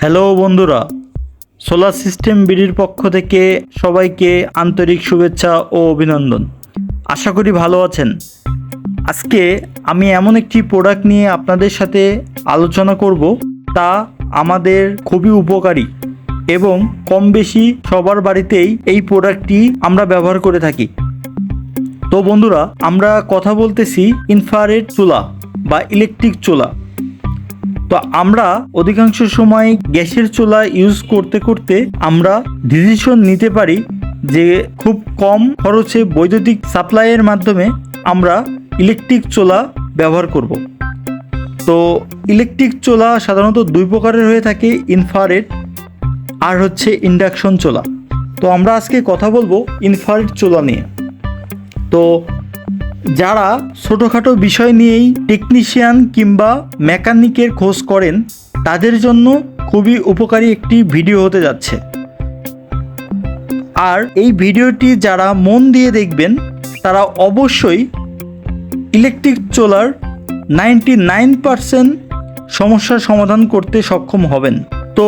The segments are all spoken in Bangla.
হ্যালো বন্ধুরা সোলার সিস্টেম বিডির পক্ষ থেকে সবাইকে আন্তরিক শুভেচ্ছা ও অভিনন্দন। আশা করি ভালো আছেন। আজকে আমি এমন একটি প্রোডাক্ট নিয়ে আপনাদের সাথে আলোচনা করব, তা আমাদের খুবই উপকারী এবং কম বেশি সবার বাড়িতেই এই প্রোডাক্টটি আমরা ব্যবহার করে থাকি। তো বন্ধুরা, আমরা কথা বলতেছি ইনফ্রারেড চুলা বা ইলেকট্রিক চুলা। তো আমরা অধিকাংশ সময় গ্যাসের চুলা ইউজ করতে করতে আমরা ডিসিশন নিতে পারি যে খুব কম খরচে বৈদ্যুতিক সাপ্লাইয়ের মাধ্যমে আমরা ইলেকট্রিক চোলা ব্যবহার করব। তো ইলেকট্রিক চোলা সাধারণত দুই প্রকারের হয়ে থাকে ইনফ্রারেড আর হচ্ছে ইন্ডাকশন চোলা। তো আমরা আজকে কথা বলব ইনফ্রারেড চোলা নিয়ে। তো যারা ছোটোখাটো বিষয় নিয়েই টেকনিশিয়ান কিংবা মেকানিকের খোঁজ করেন, তাদের জন্য খুবই উপকারী একটি ভিডিও হতে যাচ্ছে। আর এই ভিডিওটি যারা মন দিয়ে দেখবেন, তারা অবশ্যই ইলেকট্রিক চোলার নাইনটি নাইন পারসেন্ট সমস্যার সমাধান করতে সক্ষম হবেন। তো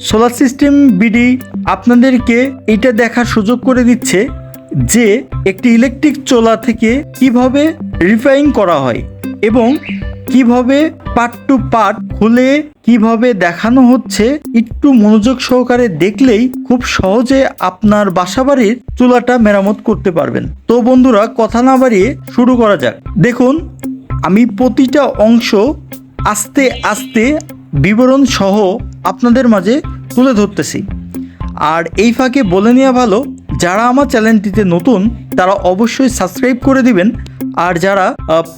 সোলার সিস্টেম বিডি আপনাদেরকে এটা দেখার সুযোগ করে দিচ্ছে যে একটি ইলেকট্রিক চোলা থেকে কীভাবে রিফাইন করা হয় এবং কীভাবে পার্ট টু পার্ট খুলে কীভাবে দেখানো হচ্ছে, একটু মনোযোগ সহকারে দেখলেই খুব সহজে আপনার বাসাবাড়ির চুলাটা মেরামত করতে পারবেন। তো বন্ধুরা, কথা না বাড়িয়ে শুরু করা যাক। দেখুন, আমি প্রতিটা অংশ আস্তে আস্তে বিবরণ সহ আপনাদের মাঝে তুলে ধরতেছি। আর এই ফাঁকে বলে নেওয়া ভালো যারা আমার চ্যানেলটিতে নতুন, তারা অবশ্যই সাবস্ক্রাইব করে দিবেন। আর যারা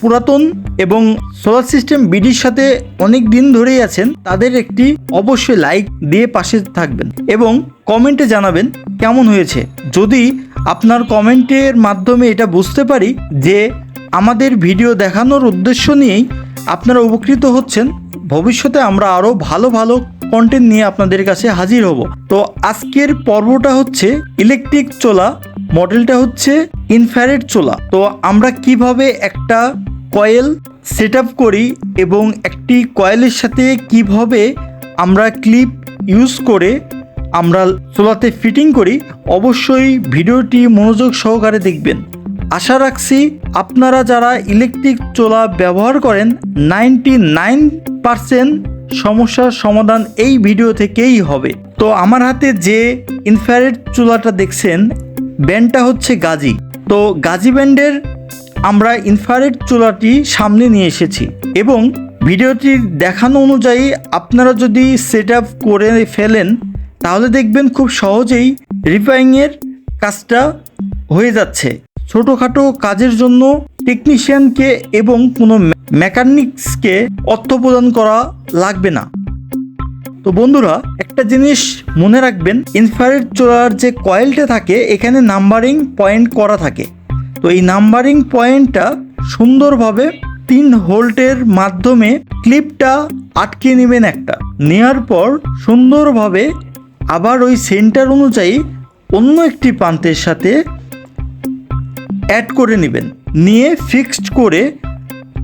পুরাতন এবং সোলার সিস্টেম বিডির সাথে অনেক দিন ধরেই আছেন, তাদের একটি অবশ্যই লাইক দিয়ে পাশে থাকবেন এবং কমেন্টে জানাবেন কেমন হয়েছে। যদি আপনার কমেন্টের মাধ্যমে এটা বুঝতে পারি যে আমাদের ভিডিও দেখানোর উদ্দেশ্য নিয়েই আপনারা উপকৃত হচ্ছেন, ভবিষ্যতে আমরা আরও ভালো ভালো কন্টেন্ট নিয়ে আপনাদের কাছে হাজির হব। তো আজকের পর্বটা হচ্ছে ইলেকট্রিক চোলা মডেলটা হচ্ছে ইনফ্যারেড চোলা। তো আমরা কীভাবে একটা কয়েল সেট করি এবং একটি কয়েলের সাথে কীভাবে আমরা ক্লিপ ইউজ করে আমরা চোলাতে ফিটিং করি, অবশ্যই ভিডিওটি মনোযোগ সহকারে দেখবেন। আশা রাখছি আপনারা যারা ইলেকট্রিক চোলা ব্যবহার করেন নাইনটি নাইন পারসেন্ট সমস্যার সমাধান এই ভিডিও থেকেই হবে। তো আমার হাতে যে ইনফ্রারেড চুলাটা দেখছেন, ব্যান্ডটা হচ্ছে গাজি। তো গাজি ব্যান্ডের আমরা ইনফ্রারেড চুলাটি সামনে নিয়ে এসেছি এবং ভিডিওটি দেখানো অনুযায়ী আপনারা যদি সেট করে ফেলেন, তাহলে দেখবেন খুব সহজেই রিপেয়ারিংয়ের কাজটা হয়ে যাচ্ছে। ছোটোখাটো কাজের জন্য টেকনিশিয়ানকে এবং কোনো মেকানিক্সকে অর্থ প্রদান করা লাগবে না। তো বন্ধুরা, একটা জিনিস মনে রাখবেন ইনফ্রারেড চোলার যে কয়েলটা থাকে, এখানে নাম্বারিং পয়েন্ট করা থাকে। তো এই নাম্বারিং পয়েন্টটা সুন্দরভাবে তিন হোল্টের মাধ্যমে ক্লিপটা আটকে নেবেন একটা। নেওয়ার পর সুন্দরভাবে আবার ওই সেন্টার অনুযায়ী অন্য একটি প্রান্তের সাথে অ্যাড করে নেবেন। নিয়ে ফিক্সড করে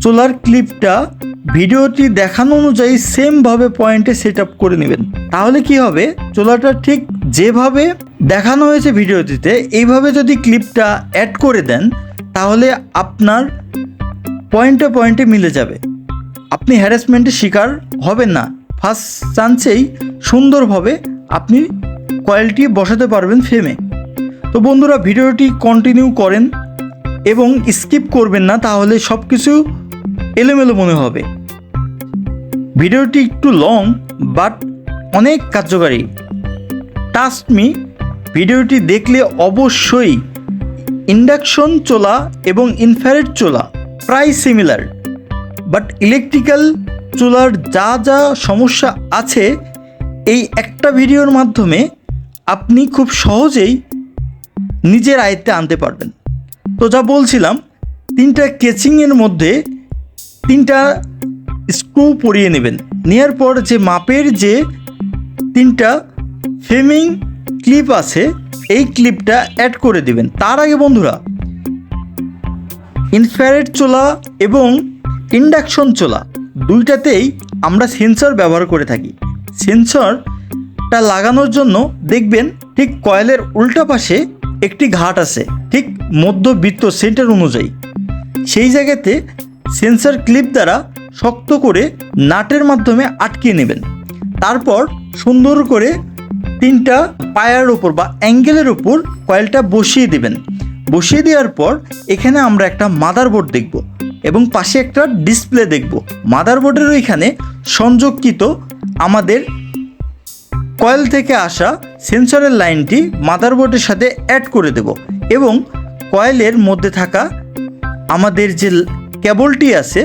চোলার ক্লিপটা ভিডিওটি দেখানো অনুযায়ী সেমভাবে পয়েন্টে সেট আপ করে নেবেন। তাহলে কি হবে? চোলাটা ঠিক যেভাবে দেখানো হয়েছে ভিডিওটিতে, এইভাবে যদি ক্লিপটা অ্যাড করে দেন, তাহলে আপনার পয়েন্টে পয়েন্টে মিলে যাবে। আপনি হ্যারাসমেন্টের শিকার হবেন না। ফার্স্ট চান্সেই সুন্দরভাবে আপনি কয়েলটি বসাতে পারবেন ফ্রেমে তো বন্ধুরা, ভিডিওটি কন্টিনিউ করেন। এবং স্কিপ করবেন না, তাহলে সব কিছু এলোমেলো মনে হবে। ভিডিওটি একটু লং, বাট অনেক কার্যকারী। টাস্ট মি ভিডিওটি দেখলে অবশ্যই ইন্ডাকশন চোলা এবং ইনফ্যারেড চোলা প্রায় সিমিলার বাট ইলেকট্রিক্যাল চুলার যা যা সমস্যা আছে, এই একটা ভিডিওর মাধ্যমে আপনি খুব সহজেই নিজের আয়ত্তে আনতে পারবেন। তো যা বলছিলাম, তিনটা কেচিংয়ের মধ্যে তিনটা স্ক্রু পরিয়ে নেবেন। নেওয়ার পর যে মাপের যে তিনটা ফেমিং ক্লিপ আছে, এই ক্লিপটা অ্যাড করে দিবেন। তার আগে বন্ধুরা ইনফ্রারেড চোলা এবং ইন্ডাকশন চোলা দুইটাতেই আমরা সেন্সর ব্যবহার করে থাকি। সেন্সরটা লাগানোর জন্য দেখবেন ঠিক কয়েলের উল্টা পাশে একটি ঘাট আছে, ঠিক মধ্যবৃত্ত সেন্টার অনুযায়ী। সেই জায়গাতে সেন্সর ক্লিপ দ্বারা শক্ত করে নাটের মাধ্যমে আটকে নেবেন। তারপর সুন্দর করে তিনটা পায়ার ওপর বা অ্যাঙ্গেলের ওপর কয়েলটা বসিয়ে দেবেন। বসিয়ে দেওয়ার পর এখানে আমরা একটা মাদারবোর্ড দেখব এবং পাশে একটা ডিসপ্লে দেখব। মাদারবোর্ডের ওইখানে সংযোগকৃত আমাদের কয়েল থেকে আসা সেন্সরের লাইনটি মাদারবোর্ডের সাথে অ্যাড করে দেব এবং কয়েলের মধ্যে থাকা আমাদের যে কেবলটি আছে,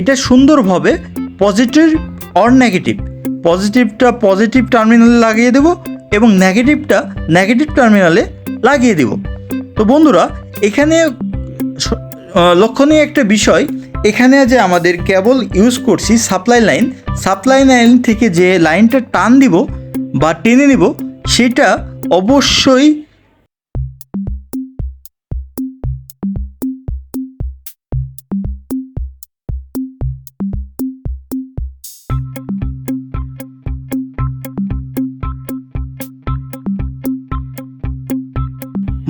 এটা সুন্দরভাবে পজিটিভ অর নেগেটিভ পজিটিভটা পজিটিভ টার্মিনালে লাগিয়ে দেব এবং নেগেটিভটা নেগেটিভ টার্মিনালে লাগিয়ে দেব। তো বন্ধুরা, এখানে লক্ষণীয় একটা বিষয়, এখানে যে আমাদের কেবল ইউজ করছি সাপ্লাই লাইন সাপ্লাই লাইন থেকে যে লাইনটা টান দিব বা টেনে নেব, সেটা অবশ্যই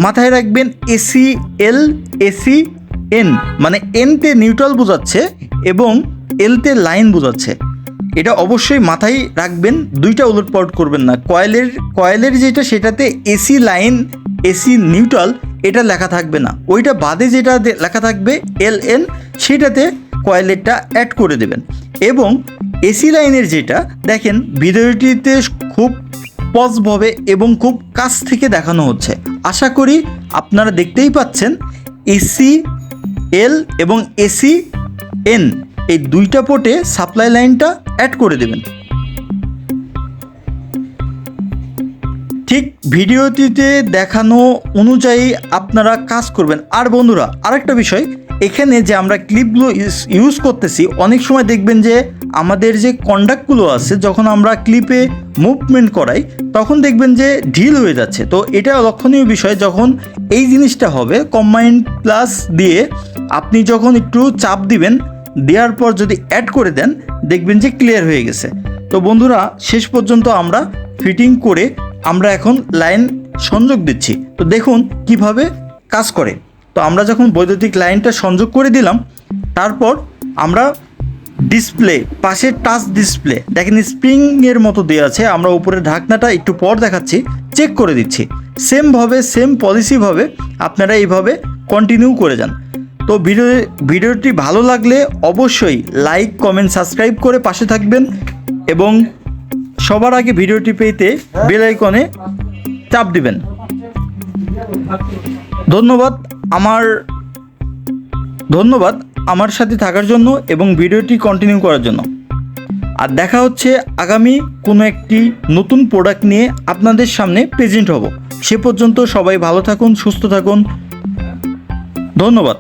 মাথায় রাখবেন এসি, এল, এসি, এন। মানে এনতে নিউট্রাল বোঝাচ্ছে এবং এলতে লাইন বোঝাচ্ছে। এটা অবশ্যই মাথায় রাখবেন, দুইটা উলটপালট করবেন না। কয়েলের কয়েলের যেটা, সেটাতে এসি লাইন এসি নিউট্রাল এটা লেখা থাকবে না। ওইটা বাদে যেটা লেখা থাকবে এল এন সেটাতে কয়েলেরটা অ্যাড করে দেবেন। এবং এসি লাইনের যেটা, দেখেন, ভিডিওটিতে খুব পজভাবে এবং খুব কাছ থেকে দেখানো হচ্ছে। আশা করি আপনারা দেখতেই পাচ্ছেন এসি এল এবং এসি এন এই দুইটা পোর্টে সাপ্লাই লাইনটা অ্যাড করে দেবেন। ঠিক ভিডিওটিতে দেখানো অনুযায়ী আপনারা কাজ করবেন। আর বন্ধুরা, আরেকটা বিষয়, এখানে যে আমরা ক্লিপগুলো ইউজ করতেছি, অনেক সময় দেখবেন যে আমাদের যে কন্ডাক্টগুলো আছে, যখন আমরা ক্লিপে মুভমেন্ট করাই, তখন দেখবেন যে ঢিল হয়ে যাচ্ছে। তো এটা লক্ষণীয় বিষয়, যখন এই জিনিসটা হবে কম্বাইন্ড প্লাস দিয়ে আপনি যখন একটু চাপ দিবেন দেওয়ার পর যদি অ্যাড করে দেন, দেখবেন যে ক্লিয়ার হয়ে গেছে। তো বন্ধুরা, শেষ পর্যন্ত আমরা ফিটিং করে আমরা এখন লাইন সংযোগ দিচ্ছি। তো দেখুন কীভাবে কাজ করে। তো আমরা যখন বৈদ্যুতিক লাইনটা সংযোগ করে দিলাম, তারপর আমরা ডিসপ্লে পাশে টাচ ডিসপ্লে দেখেন স্প্রিংয়ের মতো দেওয়া আছে। আমরা উপরের ঢাকনাটা একটু পর দেখাচ্ছি চেক করে দিচ্ছি। সেমভাবে সেম পলিসিভাবে আপনারা এইভাবে কন্টিনিউ করে যান। তো ভিডিও, ভিডিওটি ভালো লাগলে অবশ্যই লাইক কমেন্ট সাবস্ক্রাইব করে পাশে থাকবেন এবং সবার আগে ভিডিওটি পেতে বেল আইকনে চাপ দিবেন। ধন্যবাদ আমার ধন্যবাদ আমার সাথে থাকার জন্য এবং ভিডিওটি কন্টিনিউ করার জন্য। আর দেখা হচ্ছে আগামী কোনো একটি নতুন প্রোডাক্ট নিয়ে আপনাদের সামনে প্রেজেন্ট হব। সে পর্যন্ত সবাই ভালো থাকুন, সুস্থ থাকুন। ধন্যবাদ।